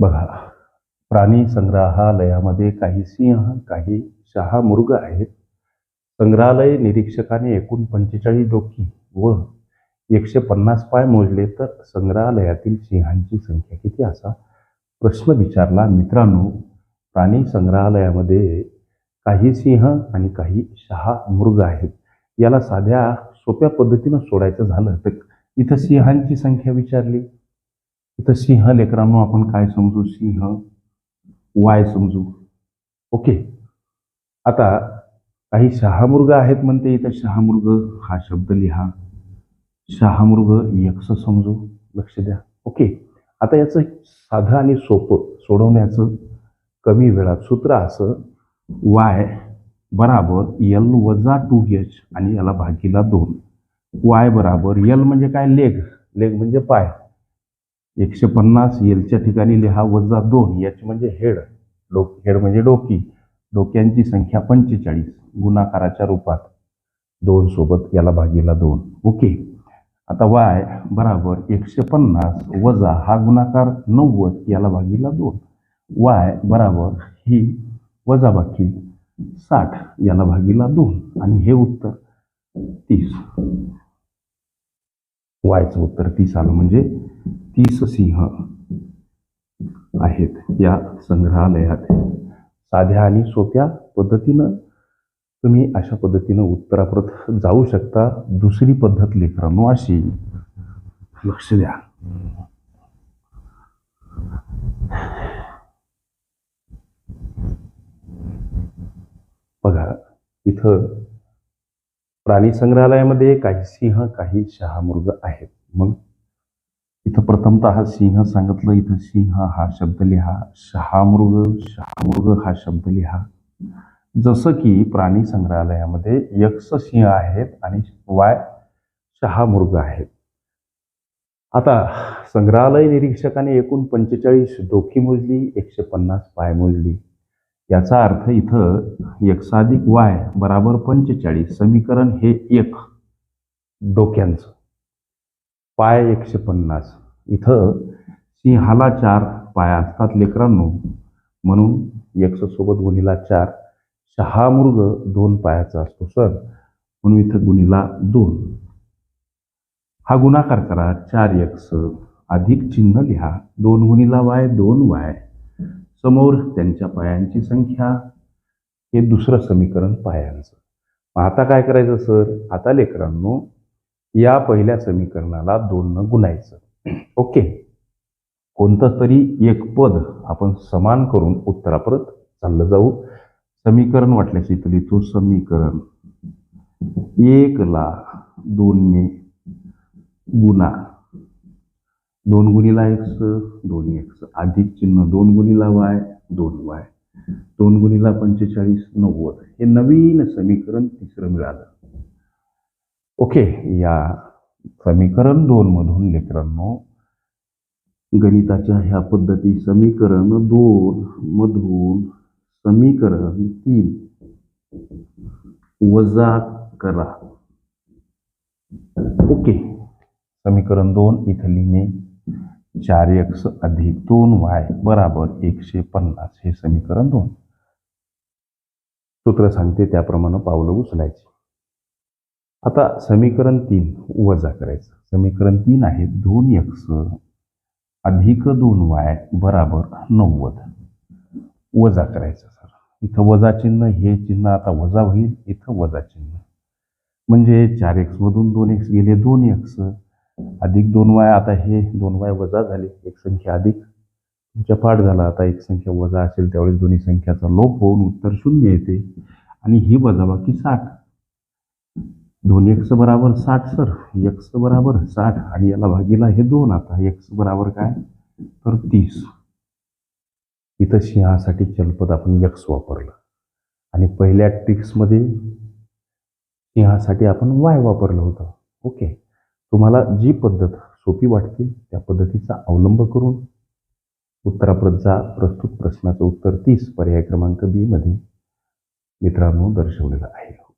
बघा प्राणी संग्रहालयामध्ये काही सिंह काही शहामृग आहेत. संग्रहालय निरीक्षकाने एकूण पंचेचाळीस डोकी व एकशे पन्नास पाय मोजले तर संग्रहालयातील सिंहांची संख्या किती असा? प्रश्न विचारला. मित्रांनो प्राणी संग्रहालयामध्ये काही सिंह आणि काही शहा मृग आहेत. याला साध्या सोप्या पद्धतीनं सोडायचं झालं तर इथं सिंहांची संख्या विचारली. इथं सिंह लेकरांनो आपण काय समजू? सिंह वाय समजू. ओके. आता काही शहामृग आहेत म्हणते इथं. शहामृग हा शब्द लिहा. शहामृग यक्ष समजू. लक्ष द्या. ओके. आता याचं साधं आणि सोपं सोडवण्याचं कमी वेळात सूत्र असं वाय बराबर यल वजा टू एच आणि याला भागीला दोन. वाय बराबर यल म्हणजे काय? लेग. लेग म्हणजे पाय. एकशे पन्नास एलच्या ठिकाणी लिहा वजा दोन याची म्हणजे हेड. डोक हेड म्हणजे डोकी. डोक्यांची संख्या पंचेचाळीस गुणाकाराच्या रूपात. दोन सोबत याला भागीला दोन. ओके. आता वाय बराबर एकशे पन्नास वजा हा गुणाकार नव्वद याला भागीला दोन. वाय बराबर ही वजाबाकी साठ याला भागीला दोन. आणि हे उत्तर तीस. वायचं उत्तर तीस आलं म्हणजे तीस सिंह आहेत या संग्रहालयात. साध्या आणि सोप्या पद्धतीनं तुम्ही अशा पद्धतीनं उत्तराप्रत जाऊ शकता. दुसरी पद्धत लेकरांनो अशी लक्ष द्या. बघा इथं प्राणी संग्रहालयामध्ये काही सिंह काही शहामृग आहेत. मग इथं प्रथमतः सिंह सांगितलं इथं सिंह हा शब्द लिहा शहामृग शहामृग हा शब्द लिहा. जसं की प्राणी संग्रहालयामध्ये यक्ष सिंह आहेत आणि वाय शहामृग आहेत. आता संग्रहालय निरीक्षकाने एकूण पंचेचाळीस डोकी मोजली एकशे पन्नास पाय मोजली. याचा अर्थ इथं यक्षाधिक वाय बराबर पंचेचाळीस समीकरण हे एक डोक्यांचं. पाय एकशे पन्नास. इथं सिंहाला चार पाया असतात लेकरांनो. म्हणून यक्षसोबत गुणीला चार शहामृग दोन पायाचा असतो सर म्हणून इथं गुणीला दोन. हा गुणाकार करा चार यक्ष अधिक चिन्ह लिहा दोन गुणीला वाय दोन वाय. समोर त्यांच्या पायांची संख्या. हे दुसरं समीकरण पायांचं. मग आता काय करायचं सर? आता लेकरांनो या पहिल्या समीकरणाला दोननं गुणायचं. ओके. कोणतं तरी एक पद आपण समान करून उत्तरापरत चाललं जाऊ. समीकरण वाटल्याची इथं लिहितो समीकरण. एकला दोनने गुणा. दोन गुणीला एक्स दोन एक्स अधिक चिन्ह दोन गुणीला वाय दोन वाय. दोन गुणीला पंचेचाळीस नव्वद. हे नवीन समीकरण तिसरं मिळालं. ओके या समीकरण दोन मधून लेकरांनो गणिताच्या ह्या पद्धती समीकरण दोन मधून समीकरण तीन. वजा करा. ओके. समीकरण दोन इथं लिहिणे चार एक्स अधिक दोन वाय बराबर एकशे पन्नास हे समीकरण दोन. सूत्र सांगते त्याप्रमाणे पावलं उचलायची. आता समीकरण तीन वजा करायचं. समीकरण तीन आहे दोन एक्स अधिक दोन वाय बराबर नव्वद. वजा करायचं सर. इथं वजा चिन्ह हे चिन्ह आता वजा होईल इथं वजा चिन्ह. म्हणजे चार एक्समधून दोन एक्स गेले दोन एक्स. अधिक दोन वाय आता हे दोन वाय वजा झाले एक संख्या अधिक. तुमच्या पाठ झाला आता एक संख्या वजा असेल त्यावेळेस दोन्ही संख्याचा लोप होऊन उत्तर शून्य येते. आणि ही वजाबाकी साठ. दोन एक्स बराबर साठ सर एक्स बराबर साठ आणि याला भागीला हे दोन आता एक्स बराबर काय? तर तीस. इथं सिंहासाठी चलपद आपण यक्स वापरलं. आणि पहिल्या ट्रिक्समध्ये सिंहासाठी आपण वाय वापरलं होतं. ओके. तुम्हाला जी पद्धत सोपी वाटते त्या पद्धतीचा अवलंब करून उत्तराप्रत जा प्रस्तुत प्रश्नाचं उत्तर तीस पर्याय क्रमांक बी मध्ये मित्रांनो दर्शवलेलं आहे.